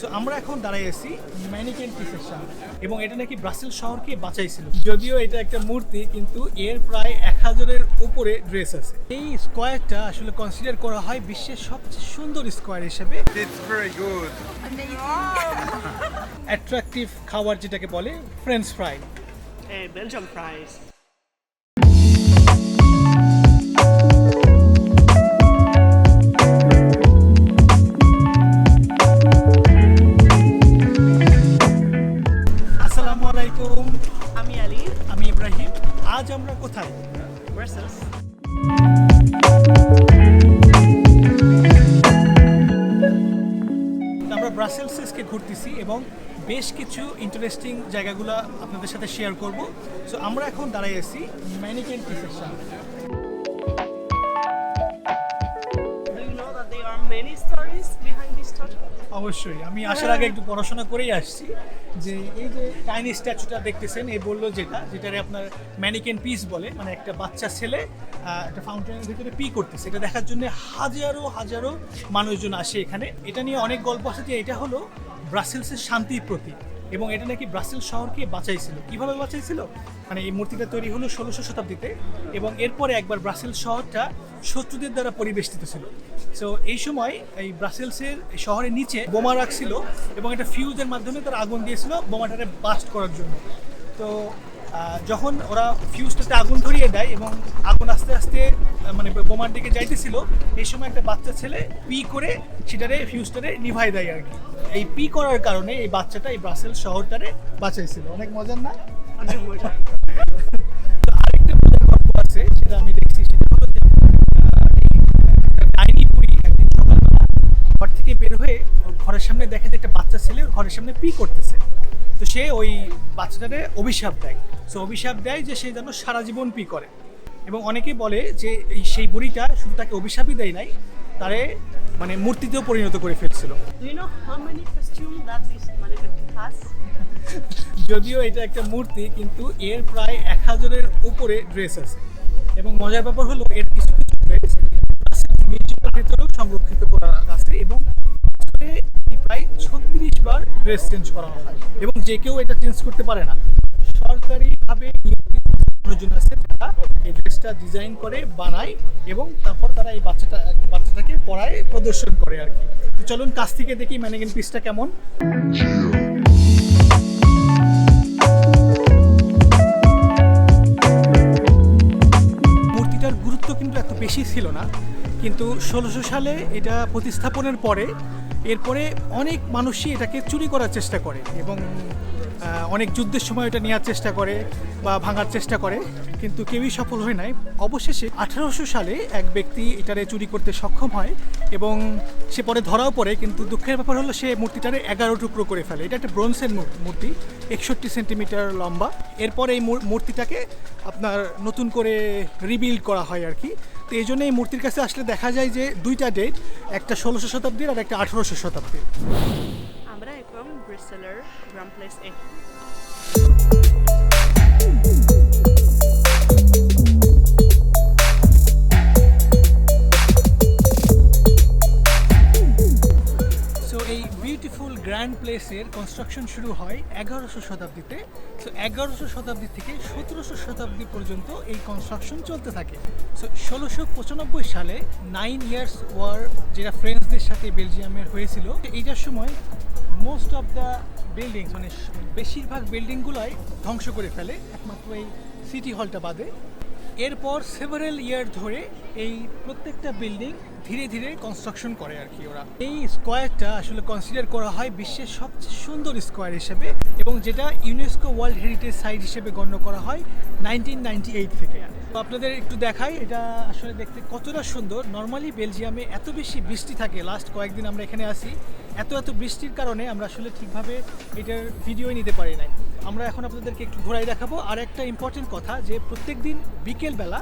So আমরা এখন দাঁড়াই আছি ম্যানিকেন পিসের সামনে। এবং এটা নাকি ব্রাসেল শহরকে বাঁচাইছিল। যদিও এটা একটা মূর্তি কিন্তু এর প্রায় এক হাজারের উপরে ড্রেস আছে। এই স্কোয়ারটা আসলে কনসিডার করা হয় বিশ্বের সবচেয়ে সুন্দর স্কোয়ার হিসেবে। অ্যাট্রাকটিভ খাবার যেটাকে বলে ফ্রেঞ্চ ফ্রাই Hey, Belgium আজ আমরা কোথায়. আমরা ব্রাসেলসকে ঘুরতেছি এবং বেশ কিছু ইন্টারেস্টিং জায়গাগুলো আপনাদের সাথে শেয়ার করব। সো আমরা এখন দাঁড়াই আছি ম্যানিকেন পিসের সামনে অবশ্যই। আমি আসার আগে একটু পড়াশোনা করেই আসছি যে এই যে টাইনি স্ট্যাচুটা দেখতেছেন এই বলল যেটা, যেটারে আপনার ম্যানিকেন পিস বলে মানে একটা বাচ্চা ছেলে একটা ফাউন্টেনের ভিতরে পি করতেছে। এটা দেখার জন্য হাজারো হাজারো মানুষজন আসে এখানে। এটা নিয়ে অনেক গল্প আছে যে এটা হলো ব্রাসেলসের শান্তির প্রতীক। এবং এটা নাকি ব্রাসেল শহরকে বাঁচাইছিল। কীভাবে বাঁচাইছিল? মানে এই মূর্তিটা তৈরি হলো ষোলোশো শতাব্দীতে এবং এরপরে একবার ব্রাসেল শহরটা শত্রুদের দ্বারা পরিবেষ্টিত ছিল। সো এই সময় এই ব্রাসেলসের শহরের নিচে বোমা রাখছিল এবং একটা ফিউজের মাধ্যমে তারা আগুন দিয়েছিল বোমাটাকে বাস্ট করার জন্য। তো যখন ওরা ফিউজটাতে আগুন ধরিয়ে দেয় এবং আগুন আস্তে আস্তে মানে বোমার দিকে যাইতেছিল এই সময় একটা বাচ্চা ছেলে পি করে সেটারে ফিউজটারে নিভাই দেয় আর কি। এই পি করার কারণে এই বাচ্চাটা এই ব্রাসেল শহরটারে বাঁচাইছিল। অনেক মজার না? অনেক। আরেকটা মজার গল্প আছে সেটা আমি দেখছি সেটা হলো যে ডাইনি একদিন সকালবেলা ঘর থেকে বের হয়ে ঘরের সামনে দেখে যে একটা বাচ্চা ছেলে ঘরের সামনে পি করতেছে। তো সে ওই বাচ্চাটারে অভিশাপ দেয়। সো অভিশাপ দেয় যে সে যেন সারা জীবন পি করে। এবং অনেকে বলে যে এই সেই বুড়িটা শুধু তাকে অভিশাপই দেয় নাই তারে মানে মূর্তিতেও পরিণত করে ফেলছিল? যদিও এটা একটা মূর্তি কিন্তু এর প্রায় এক হাজারের উপরে ড্রেস আছে। এবং মজার ব্যাপার হলো এর কিছু কিছু ড্রেস মিউজিয়ামের ভেতরেও সংরক্ষিত করা আছে এবং প্রায় ছত্রিশ বার ড্রেস চেঞ্জ করানো হয়। এবং যে কেউ এটা চেঞ্জ করতে পারে না। সরকারিভাবে মানুষজন আছে। তারা এই ড্রেসটা ডিজাইন করে, বানায় এবং তারপর তারা এই বাচ্চাটা, বাচ্চাটাকে পড়ায়, প্রদর্শন করে আর কি। তো চলুন কাছ থেকে দেখি ম্যানেগেন পিসটা কেমন। মূর্তিটার গুরুত্ব কিন্তু এত বেশি ছিল না। কিন্তু ষোলোশো সালে এটা প্রতিস্থাপনের পরে, এরপরে অনেক মানুষই এটাকে চুরি করার চেষ্টা করে এবং অনেক যুদ্ধের সময় এটা নেওয়ার চেষ্টা করে বা ভাঙার চেষ্টা করে, কিন্তু কেউই সফল হয় নাই। অবশেষে আঠারোশো সালে এক ব্যক্তি এটারে চুরি করতে সক্ষম হয় এবং সে পরে ধরাও পড়ে, কিন্তু দুঃখের ব্যাপার হলো সে মূর্তিটারে এগারো টুকরো করে ফেলে। এটা একটা ব্রোঞ্জের মূর- মূর্তি, একষট্টি সেন্টিমিটার লম্বা। এরপর এই মূর্তিটাকে আপনার নতুন করে রিবিল্ড করা হয় আর কি। তো এই জন্য এই মূর্তির কাছে আসলে দেখা যায় যে দুইটা ডেট একটা ষোলোশো শতাব্দীর আর একটা আঠারোশো শতাব্দীর। আমরা এখন ব্রিসেলের গ্রাম বিউটিফুল গ্র্যান্ড প্লেসের কনস্ট্রাকশন শুরু হয় এগারোশো শতাব্দীতে। সো এগারোশো শতাব্দী থেকে সতেরোশো শতাব্দী পর্যন্ত এই কনস্ট্রাকশন চলতে থাকে। সো ষোলোশো পঁচানব্বই সালে নাইন ইয়ার্স ওয়ার যেটা ফ্রেঞ্চদের সাথে বেলজিয়ামের হয়েছিল, এইটার সময় মোস্ট অফ দ্য বিল্ডিং মানে বেশিরভাগ বিল্ডিংগুলোই ধ্বংস করে ফেলে, একমাত্র এই সিটি হলটা বাদে। এরপর সেভারেল ইয়ার ধরে এই প্রত্যেকটা বিল্ডিং ধীরে ধীরে কনস্ট্রাকশন করে আর কি ওরা। এই স্কোয়ারটা আসলে কনসিডার করা হয় বিশ্বের সবচেয়ে সুন্দর স্কোয়ার হিসেবে এবং যেটা ইউনেস্কো ওয়ার্ল্ড হেরিটেজ সাইট হিসেবে গণ্য করা হয় নাইনটিন নাইনটি এইট থেকে। তো আপনাদের একটু দেখাই, এটা আসলে দেখতে কতটা সুন্দর। নর্মালি বেলজিয়ামে এত বেশি বৃষ্টি থাকে লাস্ট কয়েকদিন আমরা এখানে আসি এত এত বৃষ্টির কারণে আমরা আসলে ঠিকভাবে এটার ভিডিওই নিতে পারি নাই। আমরা এখন আপনাদেরকে একটু ঘোরাই দেখাবো। আর একটা ইম্পর্টেন্ট কথা যে প্রত্যেক দিন বিকেলবেলা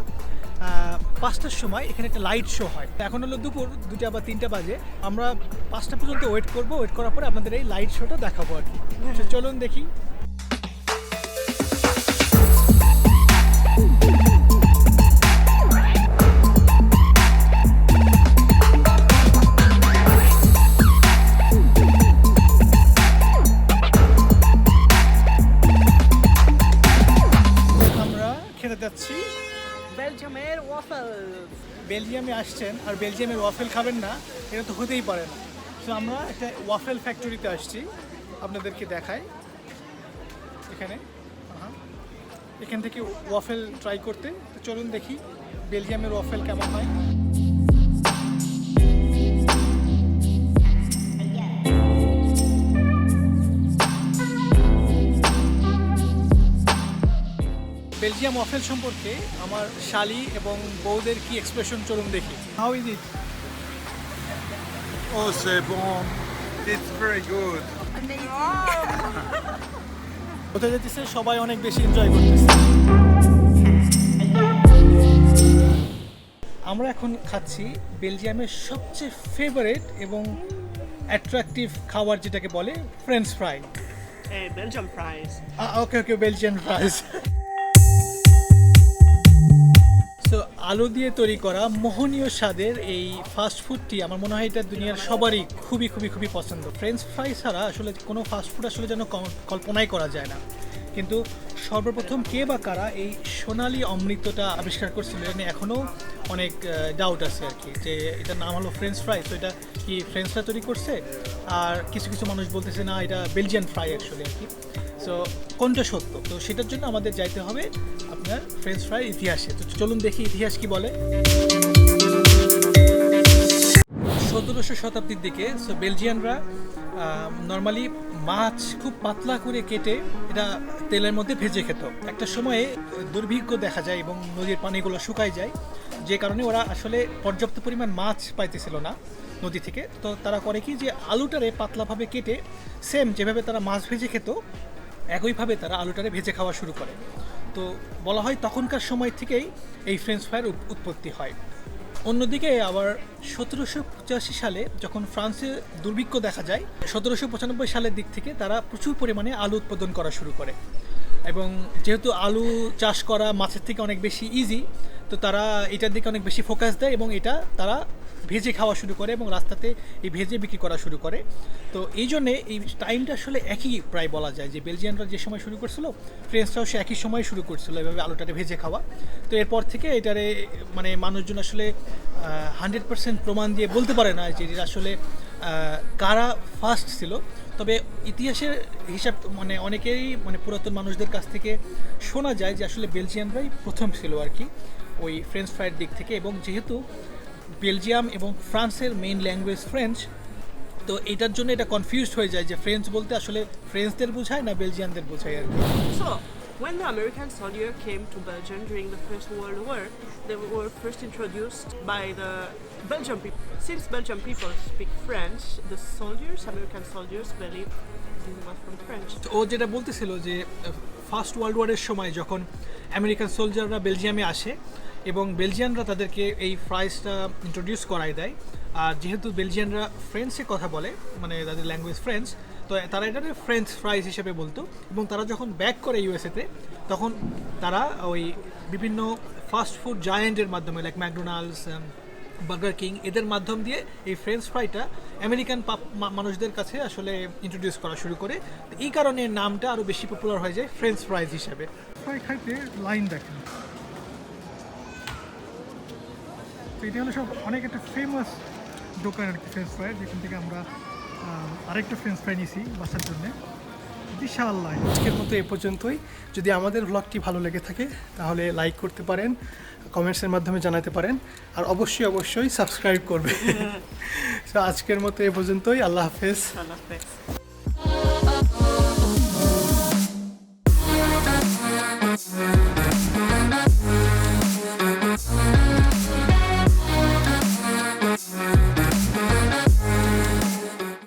পাঁচটার সময় এখানে একটা লাইট শো হয়। এখন হলো দুপুর দুটা বা তিনটা বাজে। আমরা পাঁচটা পর্যন্ত ওয়েট করব। ওয়েট করার পরে আপনাদের এই লাইট শোটা দেখাবো আর কি। চলুন দেখি। বেলজিয়ামে আসছেন আর বেলজিয়ামের ওয়াফেল খাবেন না, এটা তো হতেই পারে না। তো আমরা একটা ওয়াফেল ফ্যাক্টরিতে আসছি, আপনাদেরকে দেখাই। এখানে এখান থেকে ওয়াফেল ট্রাই করতে, তো চলুন দেখি বেলজিয়ামের ওয়াফেল কেমন হয়। বেলজিয়াম ওয়াফেল সম্পর্কে আমার শালি এবং বউদের কি এক্সপ্রেশন চলুন দেখি। How is it Oh, c'est bon. It's very good. কোথায় যেতেছে সবাই অনেক বেশি এনজয় করতেছে। আমরা এখন খাচ্ছি বেলজিয়ামের সবচেয়ে ফেভারিট এবং অ্যাট্রাকটিভ খাবার যেটাকে বলে French fry Belgium fries. Okay okay Belgian fries আলু দিয়ে তৈরি করা মোহনীয় স্বাদের এই ফাস্ট ফুডটি আমার মনে হয় এটা দুনিয়ার সবারই খুবই খুবই খুবই পছন্দ। ফ্রেঞ্চ ফ্রাই ছাড়া আসলে কোনো ফাস্ট ফুড আসলে যেন কল- কল্পনাই করা যায় না। কিন্তু সর্বপ্রথম কে বা কারা এই সোনালি অমৃতটা আবিষ্কার করছিল এটা নিয়ে এখনও অনেক ডাউট আছে আর কি। যে এটার নাম হলো ফ্রেঞ্চ ফ্রাই তো এটা কি ফ্রেঞ্চ ফ্রাই তৈরি করছে? আর কিছু কিছু মানুষ বলতেছে, না, এটা বেলজিয়ান ফ্রাই অ্যাকচুয়ালি আর কি। সো কোনটা সত্য? তো সেটার জন্য আমাদের যাইতে হবে ফ্রেঞ্চ ফ্রাই ইতিহাসে। তো চলুন দেখি ইতিহাস কি বলে। সতেরোশো শতাব্দীর দিকে সো বেলজিয়ানরা নর্মালি মাছ খুব পাতলা করে কেটে এটা তেলের মধ্যে ভেজে খেত। একটা সময়ে দুর্ভিক্ষ দেখা যায় এবং নদীর পানিগুলো শুকায় যায়, যে কারণে ওরা আসলে পর্যাপ্ত পরিমাণ মাছ পাইতেছিল না নদী থেকে। তো তারা করে কি যে আলুটারে পাতলাভাবে কেটে সেম যেভাবে তারা মাছ ভেজে খেত, একইভাবে তারা আলুটারে ভেজে খাওয়া শুরু করে। তো বলা হয় তখনকার সময় থেকেই এই ফ্রেঞ্চ ফ্রাইয়ের উৎপত্তি হয়। অন্যদিকে আবার সতেরোশো পঁচাশি সালে যখন ফ্রান্সে দুর্ভিক্ষ দেখা যায়, সতেরোশো পঁচানব্বই সালের দিক থেকে তারা প্রচুর পরিমাণে আলু উৎপাদন করা শুরু করে। এবং যেহেতু আলু চাষ করা মাছের থেকে অনেক বেশি ইজি তো তারা এটার দিকে অনেক বেশি ফোকাস দেয় এবং এটা তারা ভেজে খাওয়া শুরু করে এবং রাস্তাতে এই ভেজে বিক্রি করা শুরু করে। তো এই জন্যে এই টাইমটা আসলে একই প্রায় বলা যায় যে বেলজিয়ানরা যে সময় শুরু করছিল ফ্রেঞ্চরাও সে একই সময় শুরু করছিল এভাবে আলুটাকে ভেজে খাওয়া। তো এরপর থেকে এটারে মানে মানুষজন আসলে হান্ড্রেড পার্সেন্ট প্রমাণ দিয়ে বলতে পারে না যে এটা আসলে কারা ফার্স্ট ছিল। তবে ইতিহাসের হিসাব মানে অনেকেই মানে পুরাতন মানুষদের কাছ থেকে শোনা যায় যে আসলে বেলজিয়ানরাই প্রথম ছিল আর কি ওই ফ্রেঞ্চ ফ্রাইয়ের দিক থেকে এবং যেহেতু বেলজিয়াম এবং ফ্রান্সের মেইন ল্যাঙ্গুয়েজ ফ্রেঞ্চ তো এটার জন্য এটা কনফিউজড হয়ে যায় যে ফ্রেঞ্চ বলতে আসলে ফ্রেঞ্চদের বোঝায় না বেলজিয়ানদের বোঝায় আর কি when the American soldier came to Belgium during the First World War, they were first introduced by the Belgian people. Since Belgian people speak French, the soldiers, American soldiers, believe this was from French. তো ও যেটা বলতেছিল যে first world ওয়ারের সময় যখন American সোলজাররা বেলজিয়ামে আসে এবং বেলজিয়ানরা তাদেরকে এই ফ্রাইসটা ইন্ট্রোডিউস করায় দেয়। আর যেহেতু বেলজিয়ানরা ফ্রেঞ্চে কথা বলে মানে তাদের ল্যাঙ্গুয়েজ ফ্রেঞ্চ তো তারা এটাকে ফ্রেঞ্চ ফ্রাইস হিসেবে বলতো এবং তারা যখন ব্যাক করে ইউএসএতে, তখন তারা ওই বিভিন্ন ফাস্ট ফুড জায়েন্টের মাধ্যমে লাইক ম্যাকডোনাল্ডস বার্গার কিং এদের মাধ্যম দিয়ে এই ফ্রেঞ্চ ফ্রাইটা আমেরিকান মানুষদের কাছে আসলে ইন্ট্রোডিউস করা শুরু করে। এই কারণে নামটা আরও বেশি পপুলার হয়ে যায় ফ্রেঞ্চ ফ্রাইজ হিসেবে। ফ্রাই খাইতে লাইন দেখেন। এটা হলো সব অনেক একটা ফেমাস দোকান আর কি ফ্রেঞ্চ ফ্রাই যেখান থেকে আমরা আরেকটা ফ্রেঞ্চ ফ্রাই নিয়েছি বাসার জন্যে। বিশাল লাইন আজকের মতো এ পর্যন্তই। যদি আমাদের ব্লগটি ভালো লেগে থাকে তাহলে লাইক করতে পারেন কমেন্টসের মাধ্যমে জানাতে পারেন আর অবশ্যই অবশ্যই সাবস্ক্রাইব করবে তো আজকের মতো এ পর্যন্তই। আল্লাহ হাফেজ। Allah Hafiz.